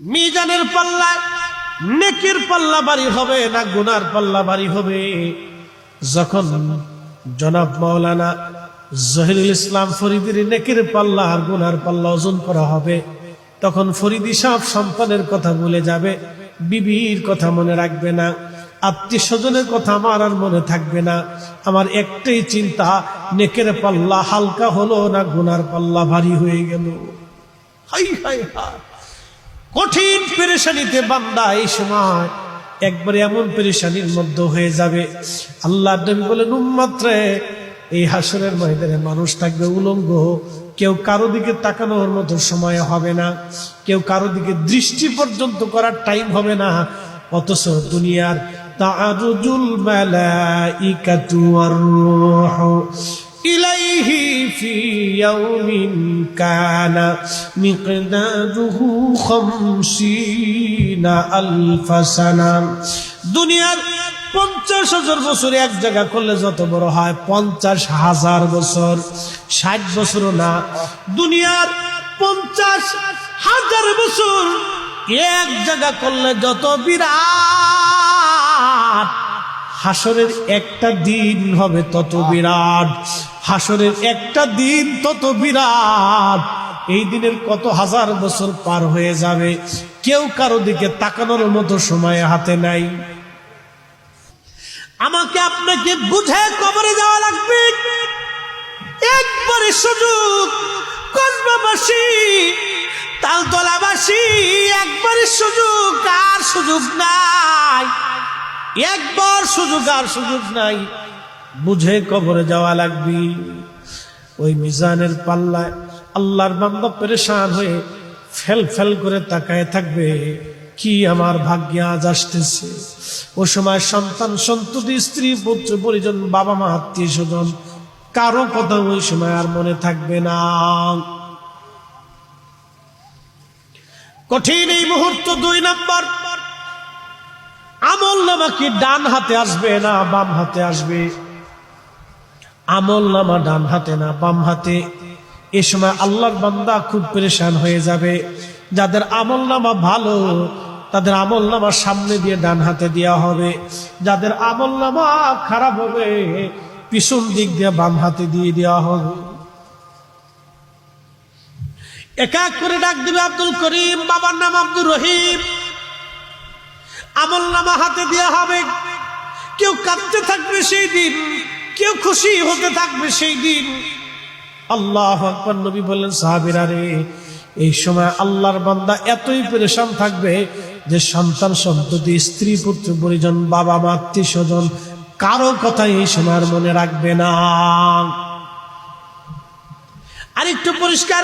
মিজানের পাল্লা নেকির পাল্লা বাড়ি হবে না গুনার পাল্লা বাড়ি হবে? যখন জনাব মাওলানা জহিরুল ইসলাম ফরিদির নেকির পাল্লা আর গুনার পাল্লা ওজন করা হবে, তখন ফরিদি সাহ সন্তানের কথা ভুলে যাবে, বিবির কথা মনে রাখবে না আত্মীয় স্বজনের কথা আমার আর মনে থাকবে না। আমার একটাই চিন্তা, নেকের পাল্লা হালকা হলো না গুনার পাল্লা ভারী হয়ে গেল? হাই হাই হাই। কঠিন পেরেশানিতে বান্দা এই সময় একবারে এমন পেরেশানির মধ্যে হয়ে যাবে। আল্লাহ নবী বলেন উম্মাত্রে এই হাসরের মহিদারে মানুষ থাকবে উলঙ্গ। কেউ কারও দিকে তাকানোর মতো সময় হবে না। কেউ কারও দিকে দৃষ্টি পর্যন্ত করার টাইম হবে না। অথচ দুনিয়ার তারুজুল আর في يوم كان مقداره خمسين ألف سنة দুনিয়ার পঞ্চাশ হাজার বছর এক জায়গা করলে যত বড় হয় পঞ্চাশ হাজার বছর ষাট বছরও না দুনিয়ার পঞ্চাশ হাজার বছর এক জায়গা করলে যত বিরাট হাসরের একটা দিন হবে তত বিরাট হাসরের একটা দিন তত বিরাট। এই দিনের কত হাজার বছর পার হয়ে যাবে। কেউ কারও দিকে তাকানোর মতো সময় হাতে নাই। আমাকে আপনাকে বুঝে কবরে যাওয়া লাগবে। একবারে সুযোগ, কসবাবাসী, তালতলাবাসী, একবারে সুযোগ, আর সুযোগ নাই। একবার সুযোগ, আর সুযোগ নাই। বুঝে কবরে যাওয়া লাগবে। ওই মিজানের পাল্লায় আল্লাহর বান্দা পরেশান হয়ে ফেল ফেল করে তাকায় থাকবে। কি আমার ভাগ্যে আজ আসতেছে? ও সময় সন্তান সন্ততি, স্ত্রী, পুত্র, পরিজন, বাবা মা, আত্মীয় স্বজন, কারও কথা ওই সময় আর মনে থাকবে না। কঠিন এই মুহূর্ত দুই নম্বর। আমল নামা কি ডান হাতে আসবে না বাম হাতে আসবে? আমল নামা ডান হাতে না বাম হাতে। এ সময় আল্লাহর বান্দা খুব পরেশান হয়ে যাবে। যাদের আমল নামা ভালো, তাদের আমল নামা সামনে দিয়ে ডান হাতে দেওয়া হবে। যাদের আমল নামা খারাপ হবে, পিছন দিক দিয়ে বাম হাতে দিয়ে দেওয়া হবে। এক এক করে ডাক দিবে আব্দুল করিম, বাবার নাম আব্দুর রহিম। আমল নামা হাতে দেওয়া হবে। কেউ কাঁদতে থাকবে সেই দিন। কেউ খুশি হতে থাকবে সেই দিন। আল্লাহ আকবর নবী বললেন, সাহাবিরা রে, এই সময় আল্লাহর বান্দা এতই পরেশান থাকবে যে সন্তান সন্ততি, স্ত্রী, পুত্র, পরিজন, বাবা মা, আত্মীয় স্বজন কারও কথা এই সময় মনে রাখবে না। আরেকটু পরিষ্কার